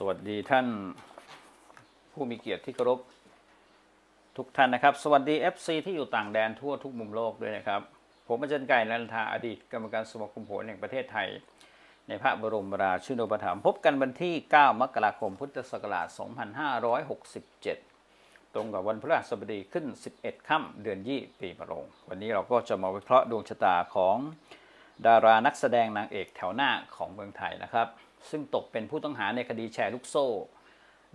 สวัสดีท่านผู้มีเกียรติที่เคารพทุกท่านนะครับ สวัสดี FC ที่อยู่ต่างแดนทั่วทุกมุมโลกด้วยนะครับ ผมอาจารย์ไก่นันทาอดีตกรรมการสมาคมโหรแห่งประเทศไทย ในพระบรมราชูปถัมภ์พบกันวันที่ 9 มกราคม พุทธศักราช 2567 ตรงกับวันพฤหัสบดีขึ้น 11 ค่ำเดือนยี่ปีมะโรง วันนี้เราก็จะมาวิเคราะห์ดวงชะตาของดารานักแสดงนางเอกแถวหน้าของเมืองไทยนะครับ ซึ่งตกเป็นผู้ต้องหาในคดีแชร์ลูกโซ่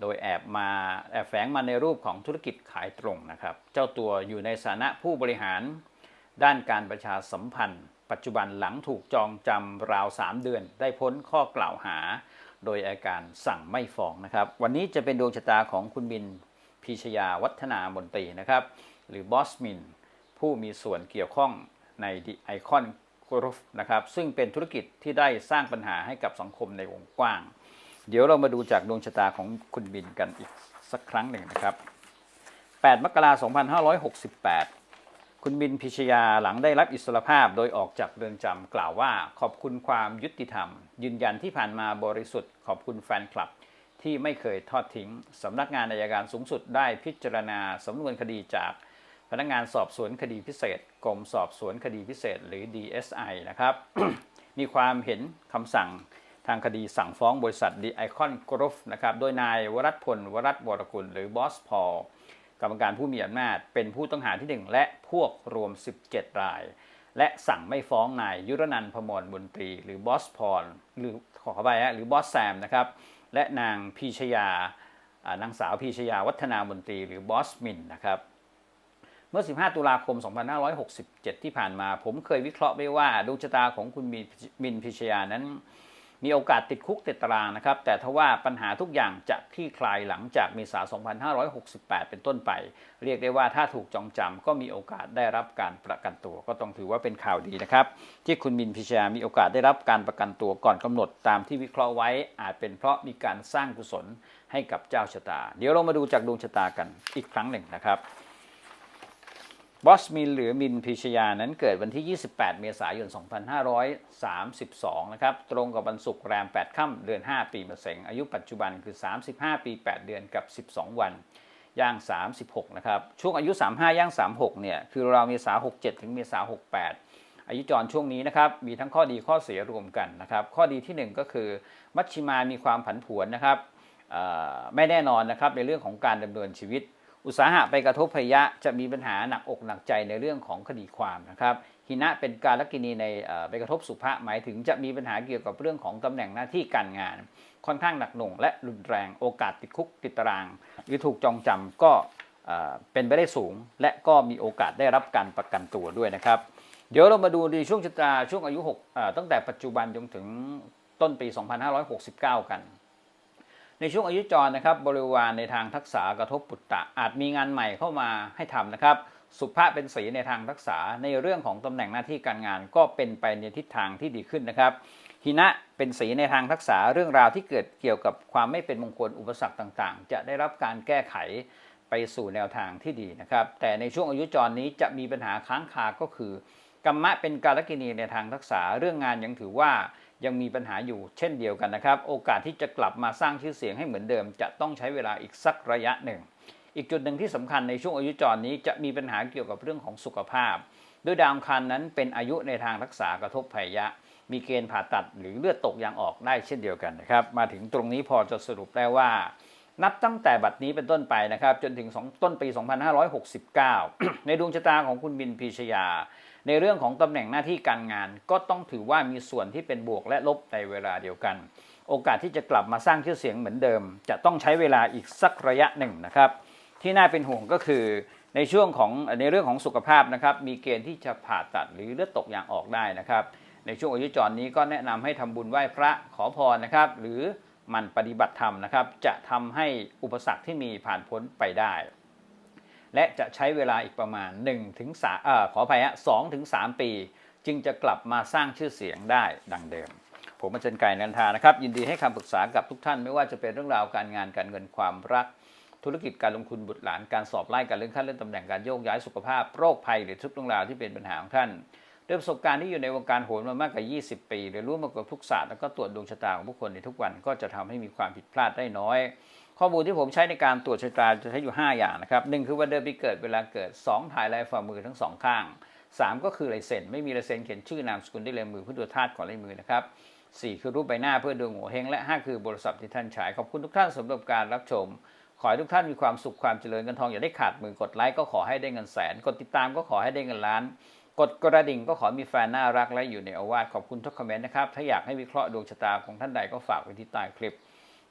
โดยแอบมาแอบแฝงมาในรูปของธุรกิจขายตรงนะครับ เจ้าตัวอยู่ในฐานะผู้บริหาร ด้านการประชาสัมพันธ์ ปัจจุบันหลังถูกจองจำราว 3 เดือน ได้พ้นข้อกล่าวหา โดยอาการสั่งไม่ฟ้องนะครับ วันนี้จะเป็นดวงชะตาของคุณบินพีชยาวัฒนามนตรีนะครับ หรือบอสมินผู้มีส่วนเกี่ยวข้องในดิไอคอน รุ๊ปนะครับซึ่งเป็นธุรกิจที่ได้สร้างปัญหาให้กับสังคมในวงกว้าง เดี๋ยวเรามาดูจากดวงชะตาของคุณบินกันอีกสักครั้งหนึ่งนะครับ 8 มกราคม 2568 คุณบินพิชยาหลังได้รับอิสรภาพโดยออกจากเรือนจำกล่าวว่าขอบคุณความยุติธรรม ยืนยันที่ผ่านมาบริสุทธิ์ ขอบคุณแฟนคลับที่ไม่เคยทอดทิ้งสำนักงานอายการสูงสุดได้พิจารณาสำนวนคดีจาก พนักงานสอบสวนคดีพิเศษ กรมสอบสวนคดีพิเศษ หรือ DSI นะครับ มีความเห็นคำสั่งทางคดีสั่งฟ้องบริษัท The Icon Group นะครับโดยนายวรัตพล วรัตน์วรกุล หรือบอสพอลกรรมการผู้มีอำนาจ เป็นผู้ต้องหาที่ 1 และพวกรวม 17 ราย และสั่งไม่ฟ้องนายยุรนันท์พมรบุญตรี หรือบอสพอลหรือขอเข้าไปฮะหรือบอสแซมนะครับ และนางพีชยาอ่านางสาวพีชยาวัฒนามนตรี หรือบอสมินนะครับ เมื่อ 15 ตุลาคม 2567 ที่ผ่านมา ผมเคยวิเคราะห์ไว้ว่าดวงชะตาของคุณมินพิชยานั้น มีโอกาสติดคุกติดตารางนะครับ แต่ทว่าปัญหาทุกอย่างจะคลี่คลายหลังจากเมษา 2568 เป็นต้นไป เรียกได้ว่าถ้าถูกจองจำก็มีโอกาสได้รับการประกันตัว ก็ต้องถือว่าเป็นข่าวดีนะครับ ที่คุณมินพิชยามีโอกาสได้รับการประกันตัวก่อนกำหนดตามที่วิเคราะห์ไว้ อาจเป็นเพราะมีการสร้างกุศลให้กับเจ้าชะตา เดี๋ยวเรามาดูจากดวงชะตากันอีกครั้งหนึ่งนะครับ บอสมินหรือมินพิชยานั้นเกิดวันที่ 28 เมษายน 2532 นะครับ ตรงกับวันศุกร์แรม 8 ค่ำเดือน 5 ปีมะเสงอายุปัจจุบันคือ 35 ปี 8 เดือนกับ 12 วัน ย่าง 36 นะครับ ช่วงอายุ 35 ย่าง 36 เนี่ย คือเราเมษา 67 ถึงเมษา 68 อายุจรช่วงนี้นะครับ มีทั้งข้อดีข้อเสียรวมกันนะครับ ข้อดีที่ 1 ก็คือ มัชชิมามีความผันผวนนะครับ ไม่แน่นอนนะครับในเรื่องของการดำเนินชีวิต อุตสาหะไปกระทบพยะจะมีปัญหาหนักอกหนักใจในเรื่องของคดีความนะครับหินะเป็นการลกินีในไปกระทบสุภะหมายถึงจะมีปัญหาเกี่ยวกับเรื่องของตำแหน่งหน้าที่การงาน ค่อนข้างหนักหน่วงและรุนแรงโอกาสติดคุกติดตาราง หรือถูกจองจำก็เป็นไปได้สูง และก็มีโอกาสได้รับการประกันตัวด้วยนะครับ เดี๋ยวเรามาดูในช่วงชะตาช่วงอายุ6ตั้งแต่ปัจจุบันจนถึงต้นปี 2569 กัน ในช่วงอายุจรนะครับบริวารในทางทักษะกระทบปุตตะ อาจมีงานใหม่เข้ามาให้ทำนะครับ สุภาพเป็นสีในทางทักษะในเรื่องของตำแหน่งหน้าที่การงานก็เป็นไปในทิศทางที่ดีขึ้นนะครับหินะเป็นสีในทางทักษะเรื่องราวที่เกิดเกี่ยวกับความไม่เป็นมงคลอุปสรรคต่างๆ จะได้รับการแก้ไขไปสู่แนวทางที่ดีนะครับ แต่ในช่วงอายุจรนี้จะมีปัญหาค้างคาก็คือกรรมะเป็นการกินีในทางทักษะเรื่องงานยังถือว่า ยังมีปัญหาอยู่เช่นเดียวกันนะครับ โอกาสที่จะกลับมาสร้างชื่อเสียงให้เหมือนเดิม จะต้องใช้เวลาอีกสักระยะหนึ่ง อีกจุดหนึ่งที่สำคัญในช่วงอายุจรนี้จะมีปัญหาเกี่ยวกับเรื่องของสุขภาพ โดยดาวอังคารนั้นเป็นอายุในทางรักษากระทบภัยยะมีเกณฑ์ผ่าตัดหรือเลือดตกยางออกได้เช่นเดียวกันนะครับ มาถึงตรงนี้พอจะสรุปได้ว่า นับตั้งแต่บัดนี้เป็นต้นไปนะครับ จนถึงสองต้นปี 2569 ในดวงชะตาของคุณบินพีชยา ในเรื่องของตำแหน่งหน้าที่การงาน ก็ต้องถือว่ามีส่วนที่เป็นบวกและลบในเวลาเดียวกัน โอกาสที่จะกลับมาสร้างชื่อเสียงเหมือนเดิม จะต้องใช้เวลาอีกสักระยะหนึ่งนะครับ ที่น่าเป็นห่วงก็คือในช่วงของในเรื่องของสุขภาพนะครับ มีเกณฑ์ที่จะผ่าตัดหรือเลือดตกยางออกได้นะครับ ในช่วงอายุจรนี้ก็แนะนำให้ทำบุญไหว้พระขอพรนะครับ หรือ มันปฏิบัติธรรมนะครับ จะทำให้อุปสรรคที่มีผ่านพ้นไปได้ และจะใช้เวลาอีกประมาณ1ถึง3เอ่อขออภัยฮะ2ถึง3ปี จึงจะกลับมาสร้างชื่อเสียงได้ดังเดิม ผมอาจารย์ไก่นันทานะครับ ยินดีให้คำปรึกษากับทุกท่านไม่ว่าจะเป็นเรื่องราวการงานการเงินความรัก ธุรกิจการลงทุนบุตรหลานการสอบไล่การเลื่อนขั้นเลื่อนตำแหน่งการโยกย้ายสุขภาพโรคภัยหรือทุกเรื่องราวที่เป็นปัญหาของท่าน ด้วยประสบการณ์ที่อยู่ในวงการโหนมามากกว่า 20 ปีเรียนรู้มากับทุกศาสตร์แล้วก็ตรวจดวงชะตาของผู้คนในทุกวันก็จะทำให้มีความผิดพลาดได้น้อย ข้อมูลที่ผมใช้ในการตรวจชะตาจะใช้อยู่ 5 อย่างนะครับหนึ่งคือวันเดือนปีเกิดเวลาเกิด 2 ถ่ายลายฝ่ามือทั้งสองข้าง 3 ก็คือลายเซ็นไม่มีลายเซ็นเขียนชื่อนามสกุลได้เลยมือเพื่อดูธาตุของลายมือนะครับ4คือรูปใบหน้าเพื่อดูหัวเฮงและ 5 คือบริษัทที่ท่านใช้ขอบคุณทุกท่านสำหรับการรับชม ขอให้ทุกท่านมีความสุขความเจริญเงินทองอย่าได้ขาดมือกดไลค์ก็ขอให้ได้เงินแสน กดติดตามก็ขอให้ได้เงินล้าน กดกระดิ่งก็ขอมีแฟนน่ารักและอยู่ในอาวาสขอบคุณทุกคอมเมนต์นะครับ ถ้าอยากให้วิเคราะห์ดวงชะตาของท่านใดก็ฝากไว้ที่ใต้คลิป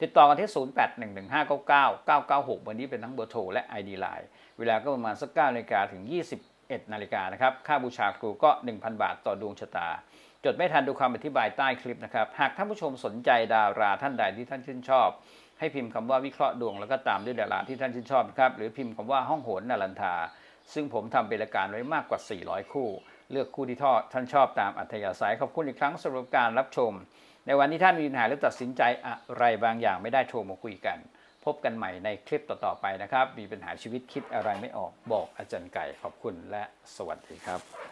ติดต่อกันที่ 0811599996 วันนี้เป็นทั้งเบอร์โทรและ ID Line เวลาก็ประมาณสัก9นาฬิกาถึง 21นาฬิกานะครับ ค่าบูชาครูก็ 1,000 บาทต่อดวงชะตา จดไม่ทันดูคำอธิบายใต้คลิปนะครับ หากท่านผู้ชมสนใจดาราท่านใดที่ท่านชื่นชอบ ให้พิมพ์คำว่าวิเคราะห์ดวงแล้วก็ตามด้วยดาราที่ท่านชื่นชอบนะครับ หรือพิมพ์คำว่าห้องโหนนารันทา ซึ่งผมทำเป็นรายการไว้มากกว่า 400 คู่ เลือกคู่ที่ทอดท่านชอบตามอัธยาศัยขอบคุณอีกครั้งสำหรับการรับชม ในวันที่ท่านมีปัญหาหรือตัดสินใจอะไรบางอย่างไม่ได้โทรมาคุยกัน พบกันใหม่ในคลิปต่อๆไปนะครับ มีปัญหาชีวิตคิดอะไรไม่ออกบอกอาจารย์ไก่ขอบคุณและสวัสดีครับ